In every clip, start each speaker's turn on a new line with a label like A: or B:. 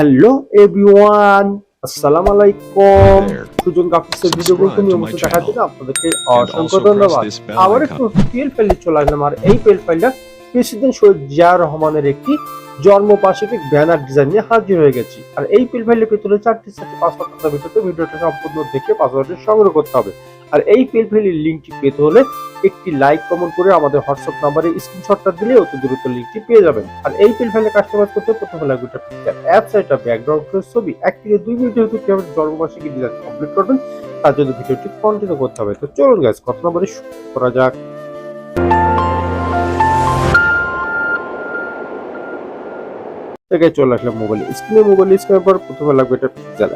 A: Hello everyone আসসালামু আলাইকুম সুজন গ্রাফিক্সের ভিডিওগুলো নিয়মিত দেখার. জন্য আপনাদেরকে অসংখ্য ধন্যবাদ। আবার একটু পিএল ফাইলে চলে আসলাম। আর এই পিএল ফাইলটা প্রেসিডেন্ট শহীদ জিয়া রহমানের একটি জন্মবার্ষিকী ব্যানার ডিজাইন নিয়ে হাজির হয়ে গেছি। আর এই পিএল ফাইলের ভিতরে চারটি চারটি পাসওয়ার্ড ভিতরে ভিডিওটা সম্পূর্ণ দেখে পাসওয়ার্ডটি সংগ্রহ করতে হবে। আর এই পিএল ফাইলের লিঙ্কটি পেতে হলে একটি লাইক, কমেন্ট করে আমাদের হোয়াটসঅ্যাপ নাম্বারে স্ক্রিনশটটা দিলে অতি দ্রুত লিঙ্কটি পেয়ে যাবেন। আর এই পিএল ফাইলে কাস্টমাইজ করতে প্রথমে লাগবে একটা পিকচার অ্যাপস একটা ব্যাকগ্রাউন্ড ছবি। এক থেকে দুই মিনিটের ভিতরে কীভাবে জন্মবার্ষিকী ডিজাইন কমপ্লিট করবেন, তার জন্য ভিডিওটি কন্টিনিউ করতে হবে। তো চলুন গাইস কথা না বলে শুরু করা যাক। চলে আসলাম মোবাইল স্ক্রিনে মোবাইল স্ক্রিনের পর প্রথমে লাগবে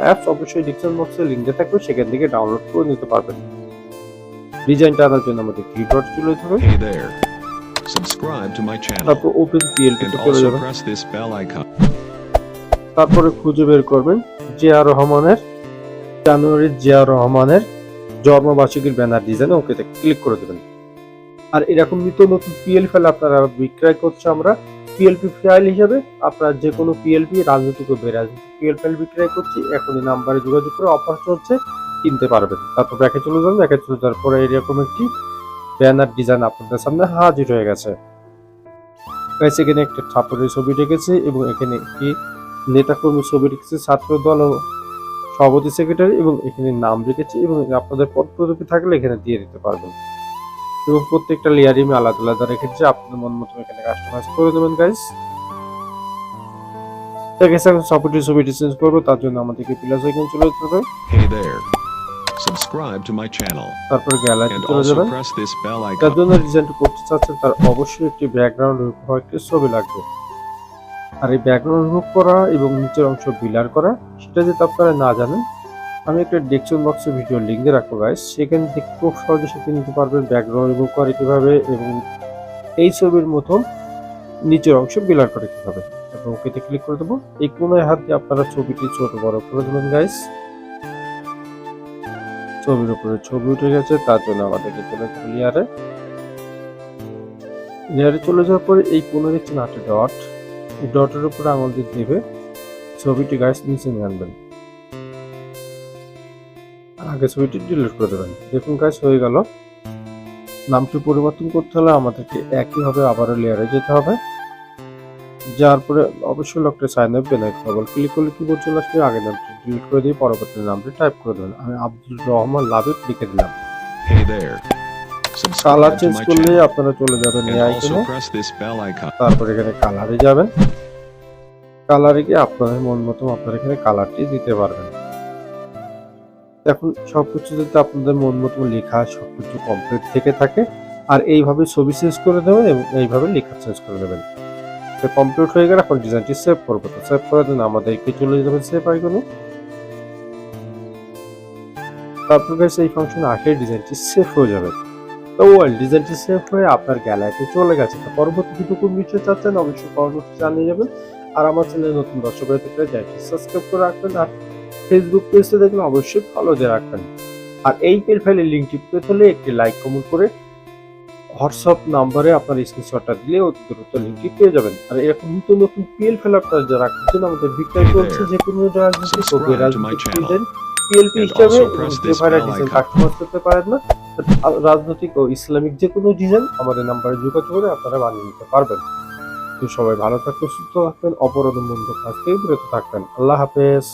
A: অ্যাপস অবশ্যই ডিসক্রিপশন বক্সে লিঙ্ক দেওয়া থাকবে, সেখান থেকে ডাউনলোড করে নিতে পারবেন। ডিজাইনটা আনার জন্য আমাদের থ্রি ডট চলে
B: there. Subscribe to my channel.
A: তারপর ওপেন
B: and
A: তে চলে যাবেন তারপরে খুঁজে বের করবেন জিয়া রহমানের জানুয়ারি জিয়া রহমানের জন্মবার্ষিকীর ব্যানার ডিজাইন ওকেতে ক্লিক করে দেবেন। আর এরকম নিত্য নতুন পিএল ফাইল আপনারা বিক্রয় করছে আমরা পিএলপি ফাইল হিসেবে আপনারা যে কোনো পিএলপি রাজনৈতিক ও বেরাজনৈতিক পিএল ফাইল বিক্রয় করছি এখনই নাম্বারে যোগাযোগ করে অফার চলছে। কিনতে পারবেন। তারপর ব্যাকে চলে যাবেন, ব্যাকে চলে যাওয়ার পরে এরকম একটি ব্যানার ডিজাইন আপনাদের সামনে হাজির হয়ে গেছে। গাইস এখানে একটা ঠাকুরের ছবি রেখেছে এবং এখানে একটি নেতাকর্মী ছবি রেখেছে, ছাত্র দল ও সভাপতি সেক্রেটারি এবং এখানে নাম রেখেছে এবং আপনাদের পদ পদবি থাকলে এখানে দিয়ে দিতে পারবেন। এবং প্রত্যেকটা লেয়ারই আমি আলাদা আলাদা রেখেছি আপনাদের মন মতো এখানে কাস্টমাইজ করে দেবেন গাইস ঠিক আছে এখন সফটওয়্যার ছবিটি চেঞ্জ করব, তার জন্য আমাদেরকে প্লাস আইকন চলে যেতে হবে.
B: Subscribe to my channel.
A: তারপর গ্যালারি
B: and
A: চলে
B: also
A: যাবেন।
B: press this bell
A: তার. জন্য ডিজাইনটা করতে চাচ্ছেন তার অবশ্যই একটি ব্যাকগ্রাউন্ড হয় একটি ছবি লাগবে। আর এই ব্যাকগ্রাউন্ড রিমুভ করা এবং নিচের অংশ বিলার করা সেটা যদি আপনারা না জানেন আমি একটা ডেকশন বক্সে ভিডিও লিঙ্ক দিয়ে রাখব গাইস সেখান থেকে খুব সহজে শিখে নিতে পারবেন ব্যাকগ্রাউন্ড রিমুভ করে কীভাবে এবং এই ছবির মতন নিচের অংশ বিলার করে কীভাবে। তারপর ওকেতে ক্লিক করে দেবো। এই কোনায় হাত দিয়ে আপনারা ছবিটি ছোট বড় করে দেবেন গাইস ছবির উপরে ছবি উঠে গেছে, তার জন্য আমাদেরকে চলে যাবে লেয়ারে লেয়ারে চলে যাওয়ার পরে এই কোণে দেখছেন আটটা ডট। এই ডটের উপরে দিয়ে দেবে। ছবিটি গাছ নিচে আনবেন। আগে ছবিটি ডিলিট করে দেবেন। দেখুন গাছ হয়ে গেল। নামটি পরিবর্তন করতে হলে আমাদেরকে একইভাবে আবারও লেয়ারে যেতে হবে। যার পরে অবশ্যই লকটা সাইন আপ বেনাইট ডবল ক্লিক করলে কি বলছে চলে আসবে আগের নামটি ডিলিট করে দিয়ে পরবর্তী নামটি টাইপ করে দেবেন। আমি আব্দুল রহমান লাভিব লিখে দিলাম। কালার চেঞ্জ করলে আপনারা চলে যাবেন এই আইকনে তারপর এখানে কালারে যাবেন। কালারে গিয়ে আপনাদের মন মতো আপনারা এখানে কালারটি দিতে পারবেন। এখন সবকিছু যদি আপনাদের মন মতো লেখা সবকিছু কমপ্লিট থেকে থাকে আর এইভাবে ছবি চেঞ্জ করে দেবেন এবং এইভাবে লেখা চেঞ্জ করে দেবেন। কমপ্লিট হয়ে গেলে এখন ডিজাইনটি সেভ করব। তো সেভ করে দিন আমাদেরকে চলে যাবেন সেভ আইকনে তারপর গাইস এই ফাংশনে আসলে ডিজাইনটি সেভ হয়ে যাবে। তো ওয়েল ডিজাইনটি সেভ হয়ে আপনার গ্যালারিতে চলে গেছে। তো পরবর্তী ভিডিও কোন চাচ্ছেন অবশ্যই পরবর্তী জানিয়ে যাবেন। আর আমার চ্যানেলে নতুন দর্শক হয়ে থাকলে চ্যানেলটি সাবস্ক্রাইব করে রাখবেন। আর ফেসবুক পেজে দেখলে অবশ্যই ফলো দিয়ে রাখবেন। আর এই পেল ফাইলের লিঙ্কটি পেতে হলে একটি লাইক কমেন্ট করে হোয়াটসঅ্যাপ নাম্বারে আপনার স্ক্রিনশটটা দিলে অতি দ্রুত লিঙ্কটি পেয়ে যাবেন। আর এরকম নতুন নতুন পিএল আপনারা যারা খুঁজছেন আমাদের বিক্রয় চলছে যে কোনো
B: my
A: রাজনৈতিক
B: channel.
A: পিএলপি হিসাবে যে ভাইরা ডিজাইন. কাস্টমাইজ করতে পারেন না। রাজনৈতিক ও ইসলামিক যে কোনো ডিজাইন আমাদের নাম্বারে যোগাযোগ করে আপনারা বানিয়ে নিতে পারবেন। তো সবাই ভালো থাকবেন সুস্থ থাকবেন অপরাধ মন্দ কাজ থেকে বিরত থাকবেন। আল্লাহ হাফেজ।